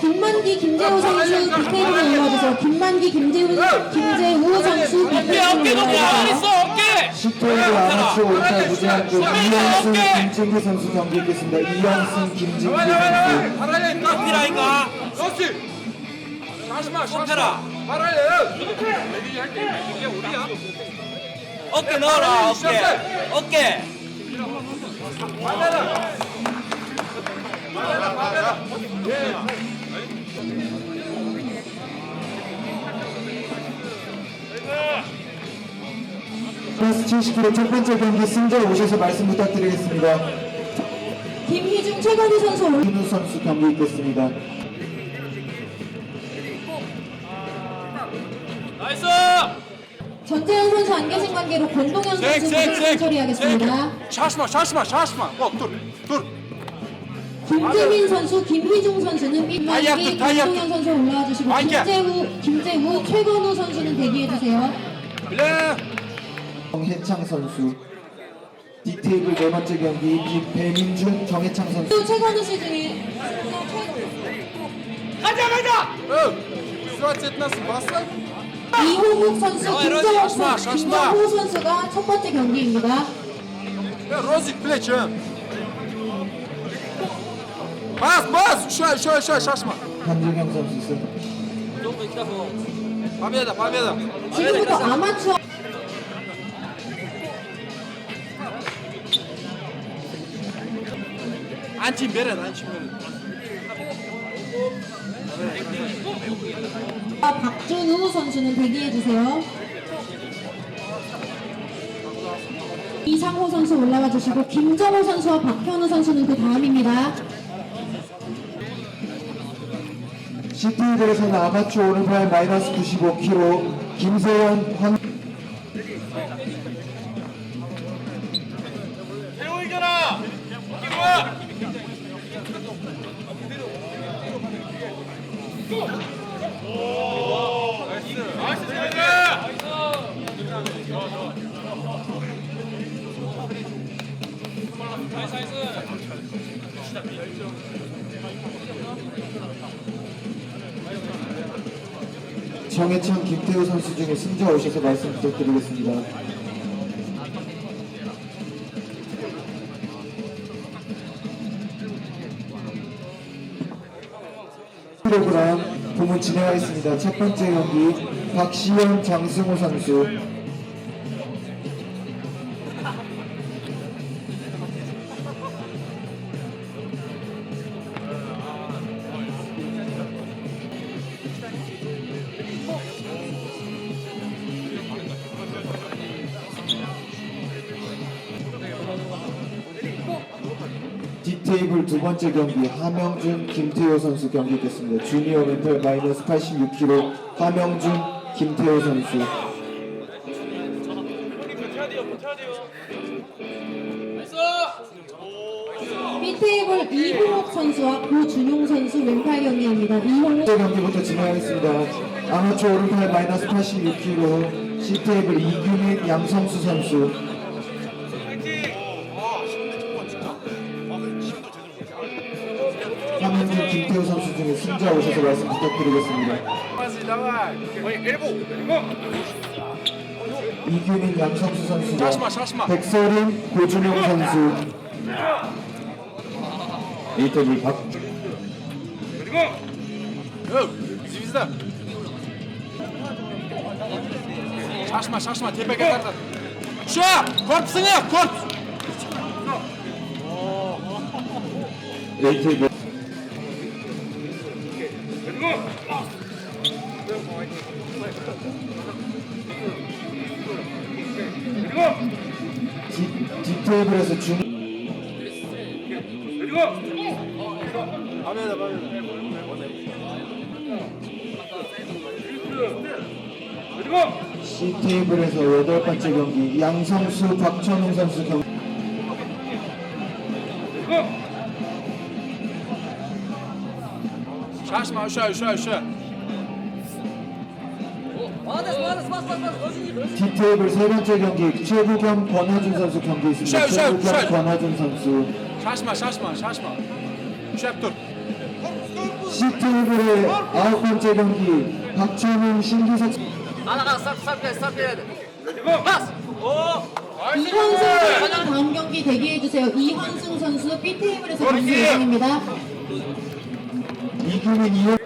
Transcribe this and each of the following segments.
김만기 김재호 선수 빅테이블에 올라와주세요. 김만기 김재호 김재호 선수 어깨 빅테이블에 어깨 높이 안 올라와주세요. 있어 어깨! 시토이드 아마추어 5차 무제한급 이현승 김진기 선수 경기 있겠습니다. 이현승 김진기 선수. 높이라니까 좁혀라. 어깨 넣어라 어깨. 어깨 플러스 70kg 첫 번째 경기 승자 오셔서 말씀 부탁드리겠습니다. 김희중 최건희 선수 올 윤우 선수 경기 있겠습니다. 나이스 전재현 선수 안 계신 관계로 권동현 선수 처리하겠습니다. Şaşma, şaşma, şaşma. Hop dur, dur. 김재민 선수, 김희중 선수는 빈만기, 다이아트, 다이아트. 권동현 선수 올라와 주시고 아이야. 김재우, 김재우, 최건우 선수는 대기해 주세요. Bile. 정혜창 선수 딕테이블 네 번째 경기 비- 배민준 정혜창 선수 또 최건우 씨 중에 가자 가자 bassa. 이호국 선수, 어, 김정호 선수. 김정호 선수가 첫 번째 경기입니다. Rozik pleci. Bas bas. Şöyle şöyle şöyle şaşma. 한준경 선수 있어요. 너무 있다 뭐. Pamela Pamela. 지금부터 아마추어 안침 베레 안침 베레. 박준우 선수는 대기해주세요. 이상호 선수 올라와 주시고 김정호 선수와 박현우 선수는 그 다음입니다. 시티들에서는 아마추어 오른팔 마이너스 95kg 김세현 황 정혜창 김태우 선수 중에 승자 오셔서 말씀 부탁드리겠습니다. 프로그램 부문 진행하겠습니다. 첫 번째 경기 박시현 장승호 선수 번째 경기 하명준 김태호 선수 경기 있겠습니다. 주니어 멘탈 마이너스 86kg 하명준 김태호 선수 B테이블 이홍옥 선수와 고준용 선수 왼팔 경기합니다. 이홍옥 번째 경기부터 진행하겠습니다. 아마추어 오른팔 마이너스 86kg C테이블 이규민 양성수 선수 혼자 오셔서 말씀 부탁드리겠습니다. 이규민 양성수 선수와 백서림 고준영 선수 이태리 박 Şaşma şaşma tepe katardan. Şu korpsunu kort. ATV 밤에다 밤에 C 테이블에서 여덟 번째 경기 양성수 박천웅 선수 경기 Schau mal, schau, schau, schau. D테이블 세 번째 경기 최국현 권하준 선수 경기 있습니다. 최국현 권하준 선수. 샤시마 샤시마 샤시마. 셰프 C테이블의 아홉 번째 경기 박준웅 신기석 이현승 선수는 다음 경기 대기해 주세요. 이현승 선수 B 테이블에서 경기 예정입니다. 이규민 이현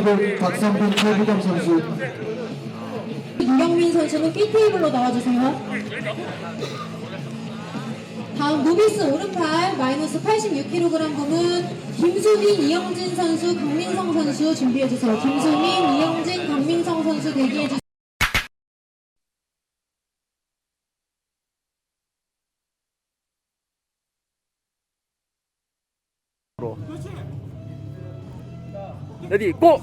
D테이블 박성빈 최부겸 선수 이경민 선수는 B 테이블로 나와주세요. 다음 무비스 오른팔 마이너스 86kg 부문 김수민, 이영진 선수, 강민성 선수 준비해 주세요. 김수민, 이영진, 강민성 선수 대기해 주세요. 레디 고!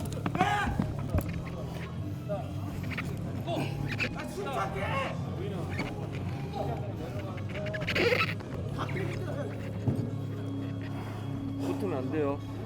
붙으면 안 돼요.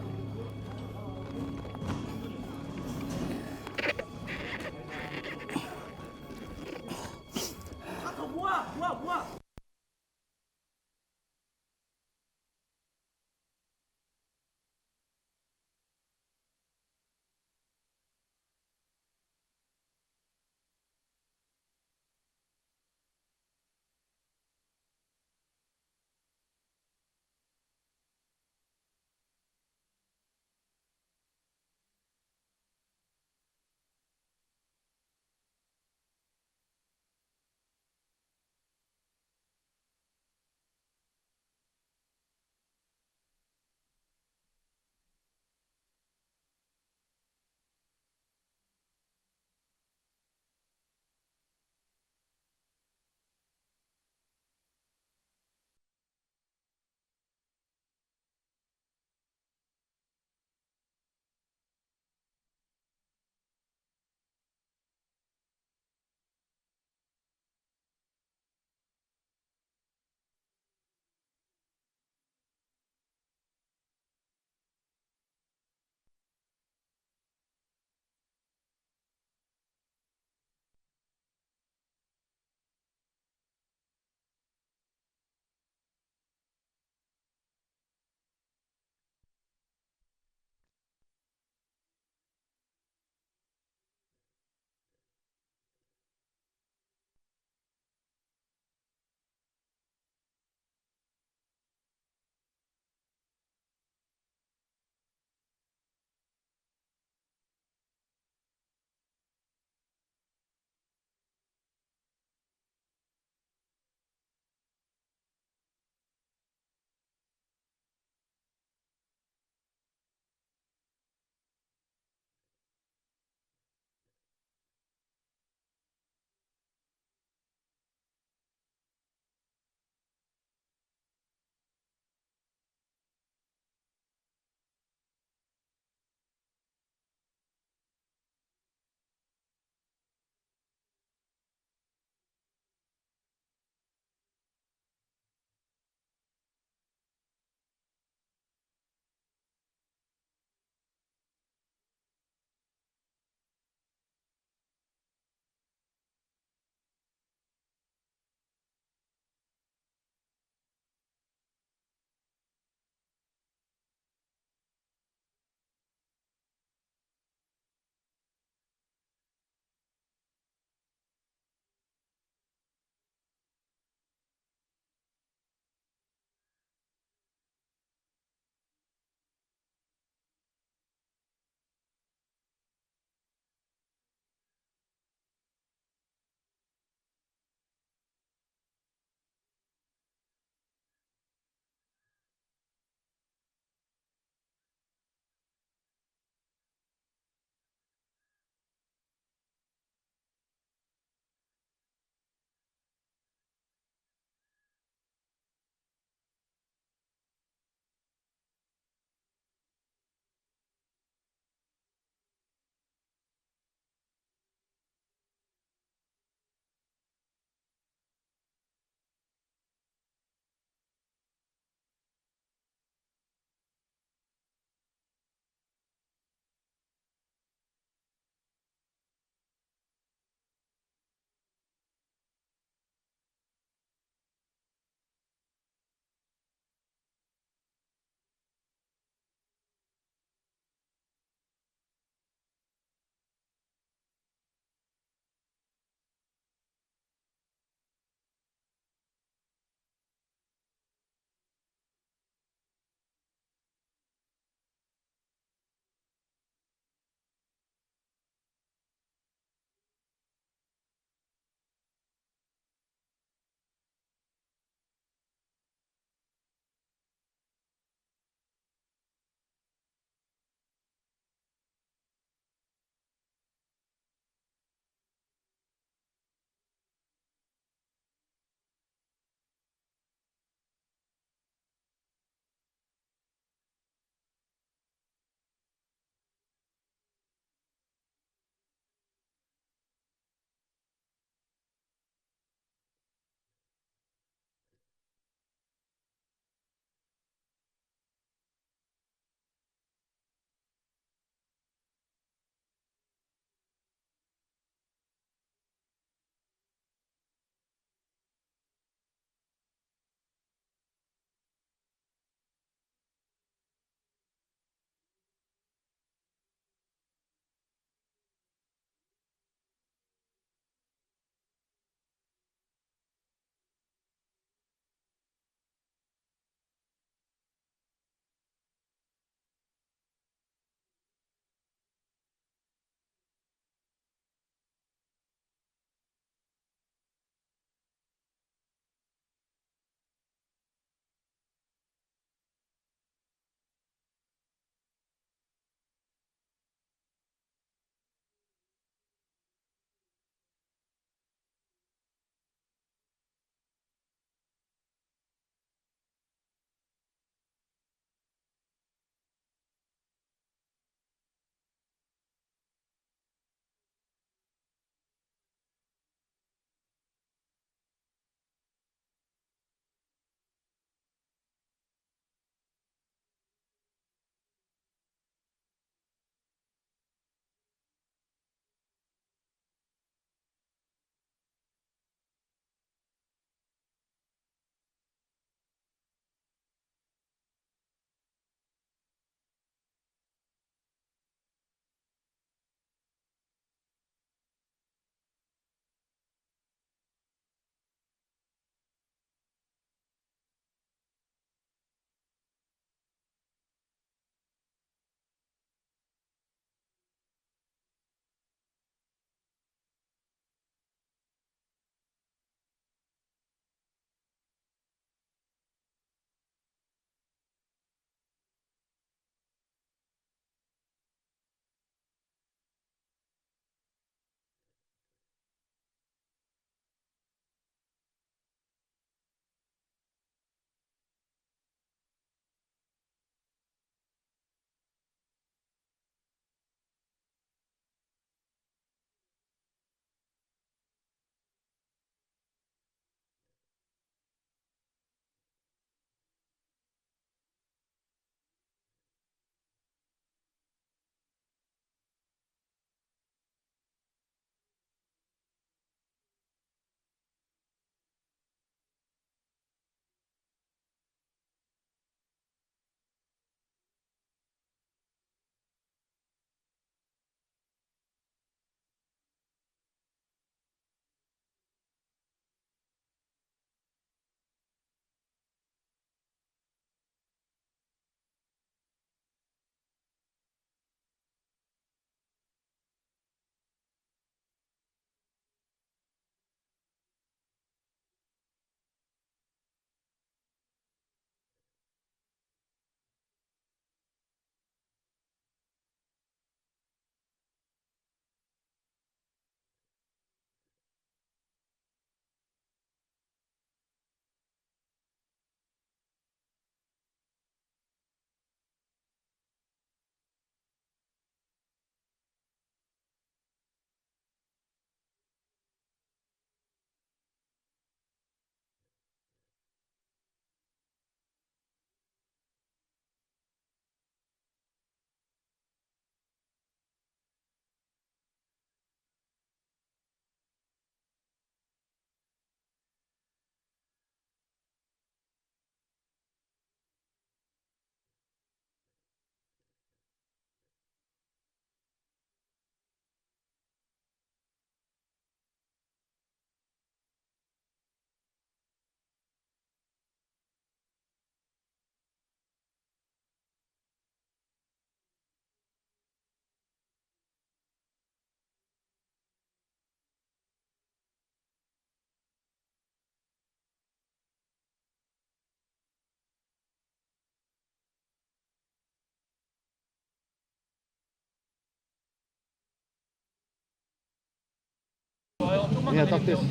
그냥 딱 됐어.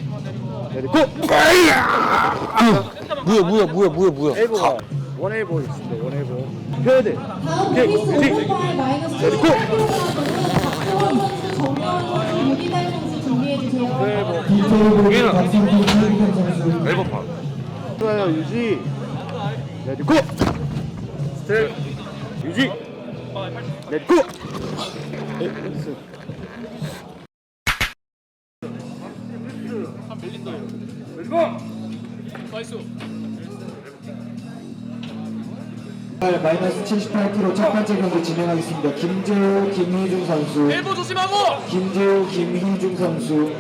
내리고. 뭐야 뭐야 뭐야 뭐야 뭐야. 엘보가 원 엘보 있는데 원 엘보. 펴야 돼. 다음 루비스 오른팔 마이너스 78kg은 박태원 선수, 정명원 선수, 유기달 선수 준비해주세요. 디테이블 박성준 김태호 선수 엘보 파. 좋아요 유지. 내리고. 스텝. 유지. 내리고. 마이너스 78kg 첫 번째 경기 진행하겠습니다. 김재호, 김희중 선수, 엘보 조심하고. 김재호, 김희중 선수,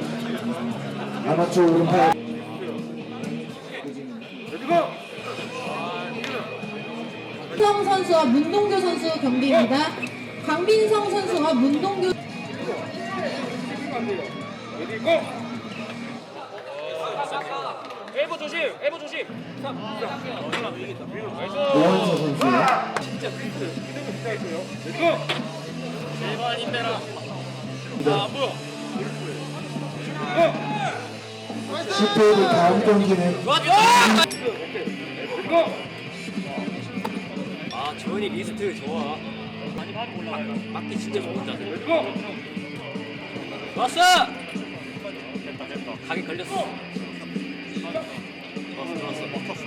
아마추어 오른팔 성 선수와 문동규 선수 경기입니다. 강빈성 선수와 문동규 엘보 조심. 엘보 조심. 노원서 선수요. 제발 힘내라. 아 뭐야? 10회의 다음 경기는 좋아 좋아. 아 저은이 리스트 좋아. 많이 받고 올라가요. 맞기 진짜 좋은다. 좋았어. 됐다 됐다. 각이 걸렸어. 먹혔어.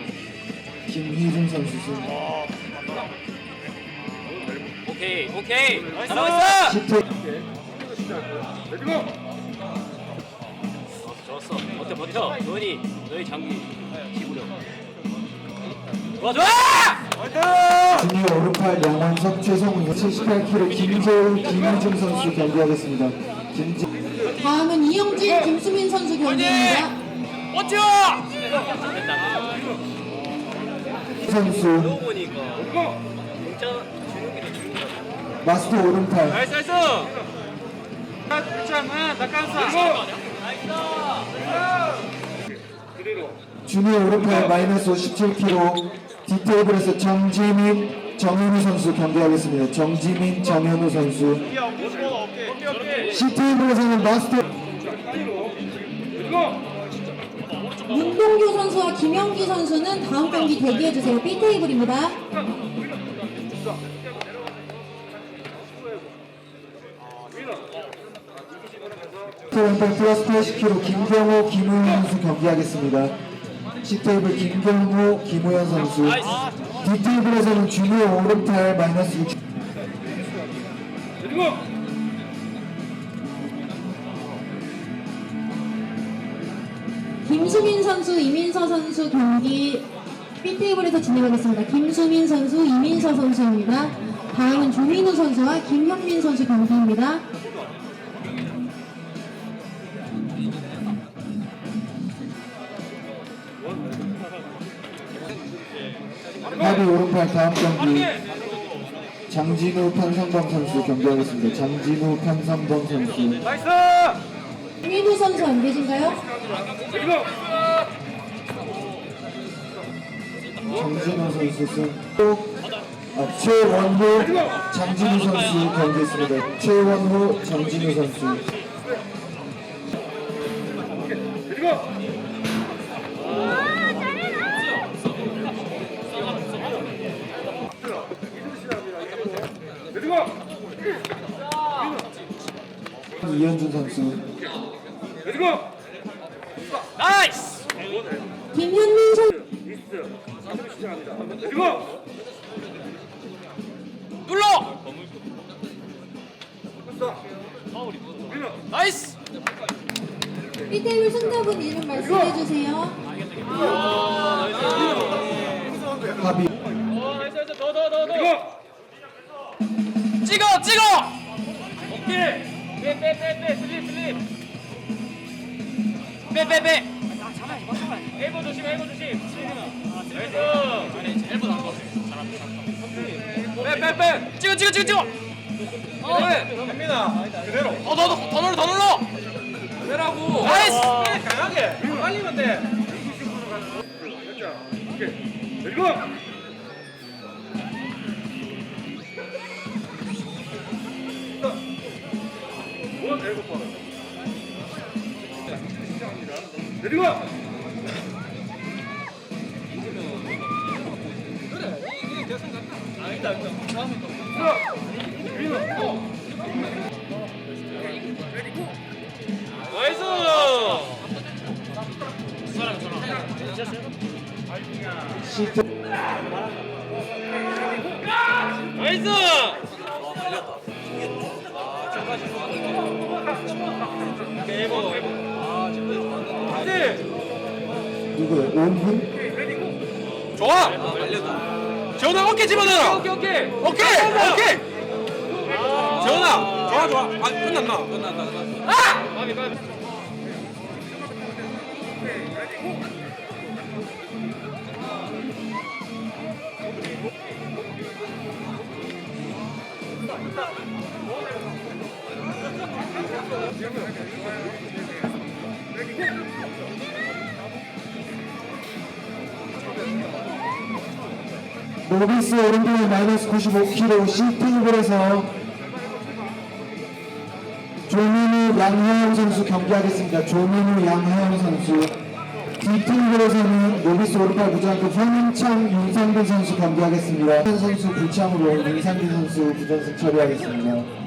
김희중 선수 승. 오케이 오케이. 잘하고 있어. 10회 좋았어 좋았어. 어때 버텨. 너희 너희 장기 기구력. 좋아 좋아. 주니어 오른팔 양원석 최성훈 78kg 김재호, 김희중 선수 경기하겠습니다. 김재 다음은 이영진, 김수민 선수 경기입니다. 됐다. 선수. 마스터 오른팔 나이스 나이스. 주니어 오른팔 마이너스 57kg 디테이블에서 정지민, 정현우 선수 경기하겠습니다. 정지민, 정현우 선수 C테이블에서는 마스터 문동규 선수와 김영기 선수는 다음 경기 대기해주세요. B 테이블입니다. 오른팔 플러스 80kg 김경호, 김우현 선수 경기하겠습니다. C테이블 김경호, 김우현 선수 D테이블에서는 주니어 오른팔 마이너스 60 김수민 선수, 이민서 선수 경기 B 테이블에서 진행하겠습니다. 김수민 선수, 이민서 선수입니다. 다음은 조민우 선수와 김현민 선수 경기입니다. 합의 오른팔 다음 경기 장진우 판상범 선수 경기하겠습니다. 장진우 판상범 선수 조민우 선수 안 계신가요? 장진우 선수 승 아, 최원호 장진우 선수 경기했습니다. 최원호 장진우 선수 이현준 선수 나이스. 김현민 선수 눌러. 나이스. 테이블 승자분 이름 말씀해 주세요. 빼빼빼. 엘보 조심 엘보 조심. 나이스. 엘보 나온 거. 빼빼빼. 찍어 찍어 찍어 찍어. 어. 갑니다. 그대로. 더더더 눌러 더 눌러. 그대라고. 나이스. 강하게 빨리면 돼. 그리고 나이스 시트 나이스 누구예요? 온훈? 좋아. 재훈아 어깨 집어넣어. 오케이 오케이 오케이. 오케이 재훈아 좋아 좋아. 아 끝났나? 끝났나 마비 마비 노비스 오른발 마이너스 95kg C 테이블에서 조민우 양혜영 선수 경기하겠습니다. 조민우 양혜영 선수 D 테이블에서는 노비스 오른발 부장급 황인창 윤상빈 선수 경기하겠습니다. 한 선수 불참으로 윤상빈 선수 부전승 처리하겠습니다.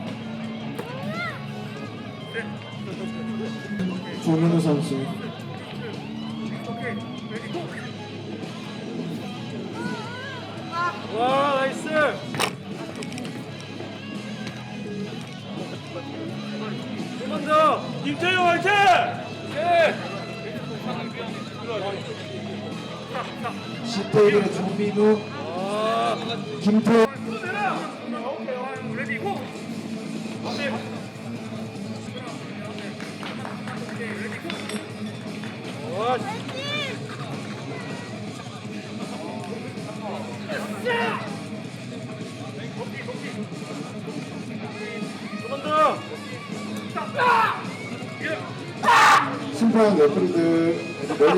조민우 선수. 와 나이스. 먼저 김태형 화이팅! C 테이블의 조민우. 김태호 먼저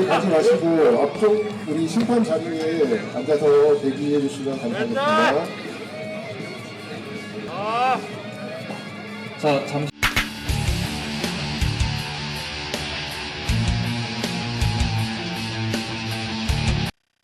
가지 마시고 앞쪽 우리 심판 자리에 앉아서 대기해 주시면 감사하겠습니다. 아자 잠시